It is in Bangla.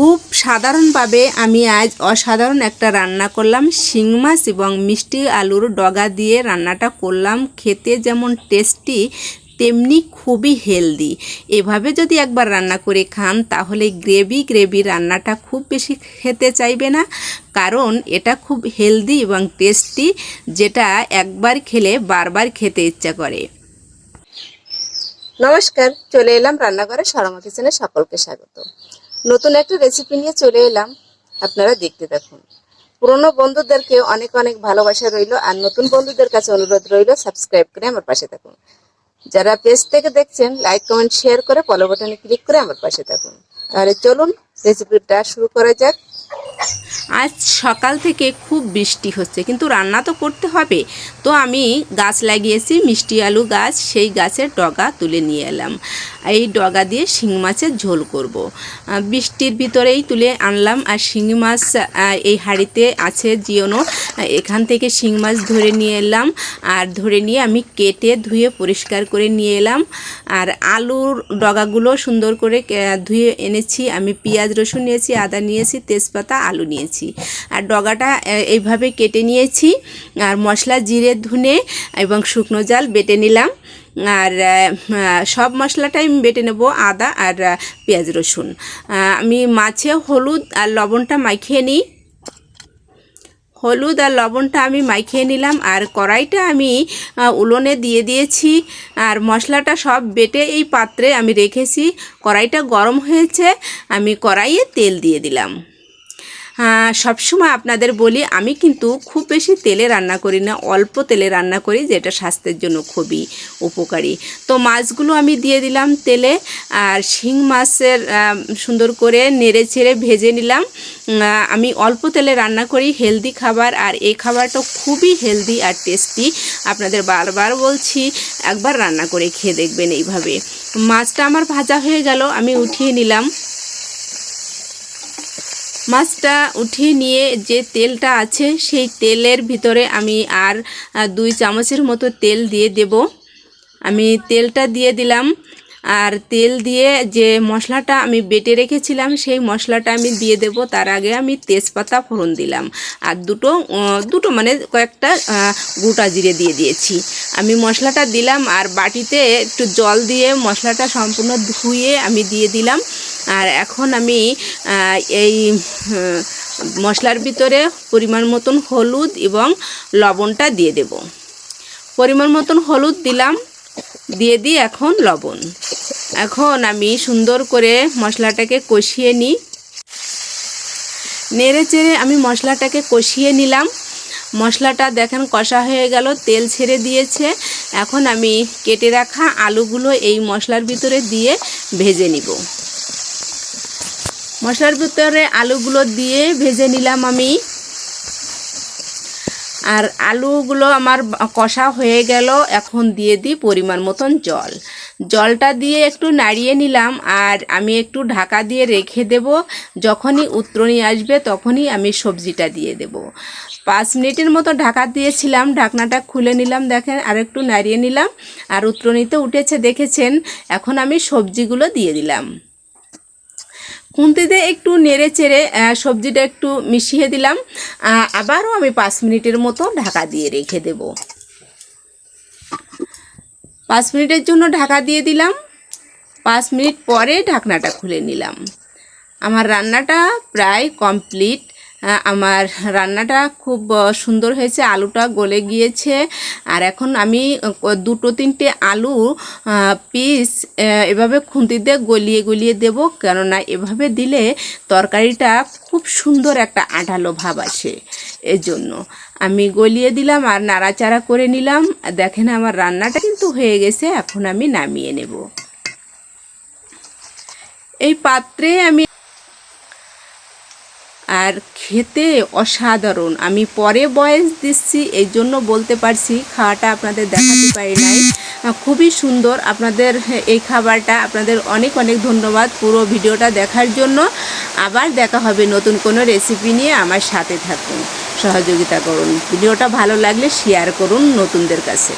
খুব সাধারণভাবে আমি আজ অসাধারণ একটা রান্না করলাম। শিং মাছ এবং মিষ্টি আলুর ডগা দিয়ে রান্নাটা করলাম। খেতে যেমন টেস্টি তেমনি খুবই হেলদি এভাবে যদি একবার রান্না করে খান, তাহলে গ্রেভি গ্রেভি রান্নাটা খুব বেশি খেতে চাইবে না। কারণ এটা খুব হেলদি এবং টেস্টি যেটা একবার খেলে বারবার খেতে ইচ্ছা করে। নমস্কার, চলে এলাম রান্নাঘরে সরমা কিচেনে সকলকে স্বাগত। নতুন একটা রেসিপি নিয়ে চলে এলাম। আপনারা দেখতে দেখুন পুরনো বন্ধুদেরকে অনেক অনেক ভালোবাসা রইল, আর নতুন বন্ধুদের কাছে অনুরোধ রইল সাবস্ক্রাইব করে আমার পাশে থাকুন। যারা পেজ থেকে দেখছেন লাইক কমেন্ট শেয়ার করে ফলো বাটনে ক্লিক করে আমার পাশে থাকুন। তাহলে চলুন রেসিপিটা শুরু করা যাক। আজ সকাল থেকে খুব বৃষ্টি হচ্ছে, কিন্তু রান্না তো করতে হবে। তো আমি গাছ লাগিয়েছি, মিষ্টি আলু গাছ, সেই গাছের ডগা তুলে নিয়ে এলাম। এই ডগা দিয়ে শিং মাছের ঝোল করব। বৃষ্টির ভিতরেই তুলে আনলাম, আর শিং মাছ এই হাঁড়িতে আছে জিওনো। এখান থেকে শিং মাছ ধরে নিয়ে এলাম, আর ধরে নিয়ে আমি কেটে ধুয়ে পরিষ্কার করে নিয়ে এলাম। আর আলুর ডগাগুলো সুন্দর করে ধুয়ে এনেছি। আমি পেঁয়াজ রসুন নিয়েছি, আদা নিয়েছি, তেজপাতা আলু নিয়েছি। আর ডগাটা এইভাবে কেটে নিয়েছি। আর মশলা, জিরে, ধুনে এবং শুকনো জাল বেটে নিলাম। আর সব মশলাটাই আমি বেটে নেব আদা আর পেঁয়াজ, রসুন। আমি মাছে হলুদ আর লবণটা মাখিয়ে নিই। হলুদ আর লবণটা আমি মাখিয়ে নিলাম। আর কড়াইটা আমি উলোনে দিয়ে দিয়েছি। আর মশলাটা সব বেটে এই পাত্রে আমি রেখেছি। কড়াইটা গরম হয়েছে, আমি কড়াইয়ে তেল দিয়ে দিলাম। সবসময় আপনাদের বলি, আমি কিন্তু খুব বেশি তেলে রান্না করি না, অল্প তেলে রান্না করি, যেটা স্বাস্থ্যের জন্য খুবই উপকারী। তো মাছগুলো আমি দিয়ে দিলাম তেলে, আর শিং মাছের সুন্দর করে নেড়ে ছেড়ে ভেজে নিলাম। আমি অল্প তেলে রান্না করি, হেলদি খাবার, আর এই খাবারটা খুবই হেলদি আর টেস্টি। আপনাদের বারবার বলছি, একবার রান্না করে খেয়ে দেখবেন এইভাবে। মাছটা আমার ভাজা হয়ে গেল, আমি উঠিয়ে নিলাম। মাছটা উঠিয়ে নিয়ে যে তেলটা আছে, সেই তেলের ভিতরে আমি আর দুই চামচের মতো তেল দিয়ে দেব। আমি তেলটা দিয়ে দিলাম। আর তেল দিয়ে যে মশলাটা আমি বেটে রেখেছিলাম, সেই মশলাটা আমি দিয়ে দেব। তার আগে আমি তেজপাতা ফোড়ন দিলাম। আর দুটো দুটো মানে কয়েকটা গোটা জিরে দিয়ে দিয়েছি। আমি মশলাটা দিলাম আর বাটিতে একটু জল দিয়ে মশলাটা সম্পূর্ণ ধুয়ে আমি দিয়ে দিলাম। আর এখন আমি এই মশলার ভিতরে পরিমাণ মতন হলুদ এবং লবণটা দিয়ে দেব। পরিমাণ মতন হলুদ দিলাম, দিয়ে দিই এখন লবণ। এখন আমি সুন্দর করে মশলাটাকে কষিয়ে নিই। নেড়ে চেড়ে আমি মশলাটাকে কষিয়ে নিলাম। মশলাটা দেখেন কষা হয়ে গেল, তেল ছেড়ে দিয়েছে। এখন আমি কেটে রাখা আলুগুলো এই মশলার ভিতরে দিয়ে ভেজে নিব। মশলার ভিতরে আলুগুলো দিয়ে ভেজে নিলাম আমি। আর আলুগুলো আমার কষা হয়ে গেল, এখন দিয়ে দিই পরিমাণ মতন জল। জলটা দিয়ে একটু নাড়িয়ে নিলাম আর আমি একটু ঢাকা দিয়ে রেখে দেব। যখনই উত্তরণী আসবে তখনই আমি সবজিটা দিয়ে দেব। পাঁচ মিনিটের মতো ঢাকা দিয়েছিলাম, ঢাকনাটা খুলে নিলাম দেখেন, আর একটু নাড়িয়ে নিলাম। আর উত্তরণীতে উঠেছে, দেখেছেন, এখন আমি সবজিগুলো দিয়ে দিলাম। খুন্তিতে একটু নেড়ে চেড়ে সবজিটা একটু মিশিয়ে দিলাম। আবারও আমি পাঁচ মিনিটের মতো ঢাকা দিয়ে রেখে দেব। পাঁচ মিনিটের জন্য ঢাকা দিয়ে দিলাম। পাঁচ মিনিট পরে ঢাকনাটা খুলে নিলাম। আমার রান্নাটা প্রায় কমপ্লিট। আমার রান্নাটা খুব সুন্দর হয়েছে, আলুটা গলে গিয়েছে। আর এখন আমি দুটো তিনটে আলু পিস এভাবে খুন্তিতে গলিয়ে গলিয়ে দেব। কেননা এভাবে দিলে তরকারিটা খুব সুন্দর একটা আঠালো ভাব আসে এজন্য। আমি গলিয়ে দিলাম, আর নাড়াচাড়া করে নিলাম। দেখেন আমার রান্নাটা কিন্তু হয়ে গেছে, এখন আমি নামিয়ে নেব। এই পাত্রে আমি আর খেতে অসাধারণ। আমি পরে বয়স দিচ্ছি এই জন্য বলতে পারছি খাওয়াটা আপনাদের দেখাতে পারি নাই। খুবই সুন্দর আপনাদের এই খাবারটা। আপনাদের অনেক অনেক ধন্যবাদ পুরো ভিডিওটা দেখার জন্য। আবার দেখা হবে নতুন কোনো রেসিপি নিয়ে। আমার সাথে থাকুন, সহযোগিতা করুন। ভিডিওটা ভালো লাগলে শেয়ার করুন নতুনদের কাছে।